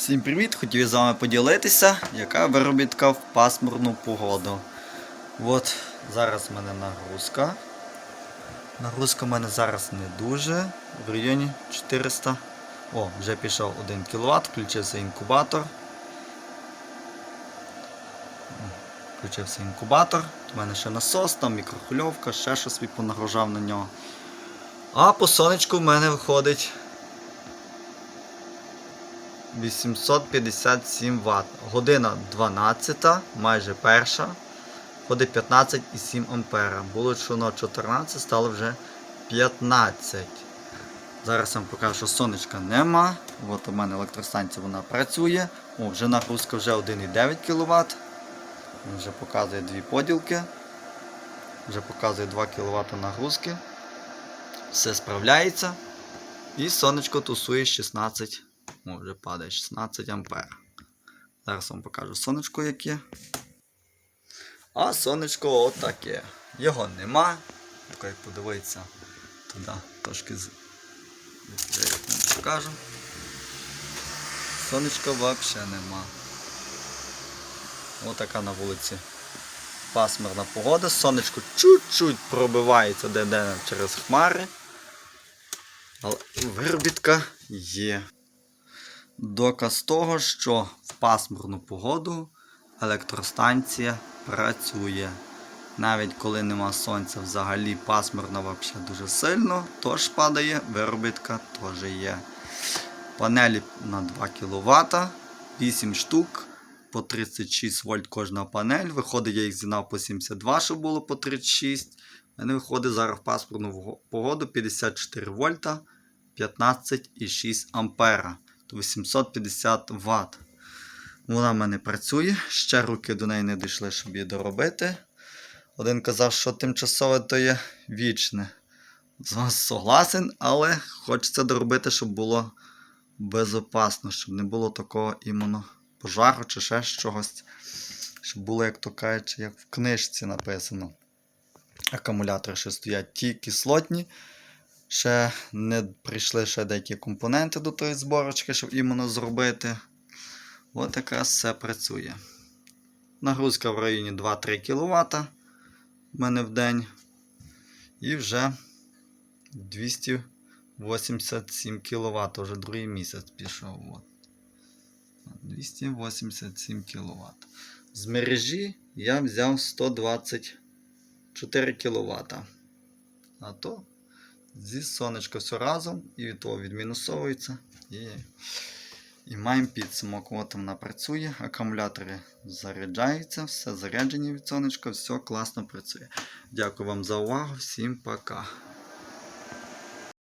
Всім привіт! Хотів з вами поділитися, яка виробітка в пасмурну погоду. От зараз в мене нагрузка. Нагрузка в мене зараз не дуже. В районі 400. О, вже пішов 1 кВт, включився інкубатор. Включився інкубатор. У мене ще насос, там мікрохвильовка, ще щось понагружав на нього. А по сонечку в мене виходить 857 Вт. Година 12, майже перша. Ходить 15,7 ампера. Було на 14, стало вже 15. Зараз я вам покажу, що сонечка нема. От у мене електростанція вона працює. О, вже нагрузка вже 1,9 кВт. Він вже показує дві поділки. Вже показує 2 кВт нагрузки. Все справляється. І сонечко тусує 16. О, вже падає 16 ампер. Зараз вам покажу сонечко яке. А сонечко отаке. Його нема. Тільки як подивитися туди трошки з. Покажу. Сонечка взагалі нема. Отака на вулиці. Пасмурна погода. Сонечко чуть-чуть пробивається де-де через хмари. Але виробітка є. Доказ того, що в пасмурну погоду електростанція працює. Навіть коли нема сонця, взагалі пасмурно взагалі дуже сильно, тож падає, виробітка теж є. Панелі на 2 кВт, 8 штук, по 36 вольт кожна панель. Виходить, я їх зігнав по 72, щоб було по 36. У мене виходить зараз в пасмурну погоду 54 вольта, 15,6 ампера. 850 Вт. Вона в мене працює. Ще руки до неї не дійшли, щоб її доробити. Один казав, що тимчасове то є вічне. З вас согласен, але хочеться доробити, щоб було безопасно, щоб не було такого іменно пожару чи ще чогось. Щоб було, як то кажуть, як в книжці написано. Акумулятори ще стоять ті кислотні. Ще не прийшли ще деякі компоненти до тої зборочки, щоб іменно зробити. От якраз все працює. Нагрузка в районі 2-3 кВт в мене в день. І вже 287 кВт, вже другий місяць пішов. От. 287 кВт. З мережі я взяв 124 кВт. А то зі сонечка все разом, і того відмінусовується. І, і маємо підсумок. От вона працює, акумулятори заряджаються, все заряджені від сонечка, все класно працює. Дякую вам за увагу, всім пока.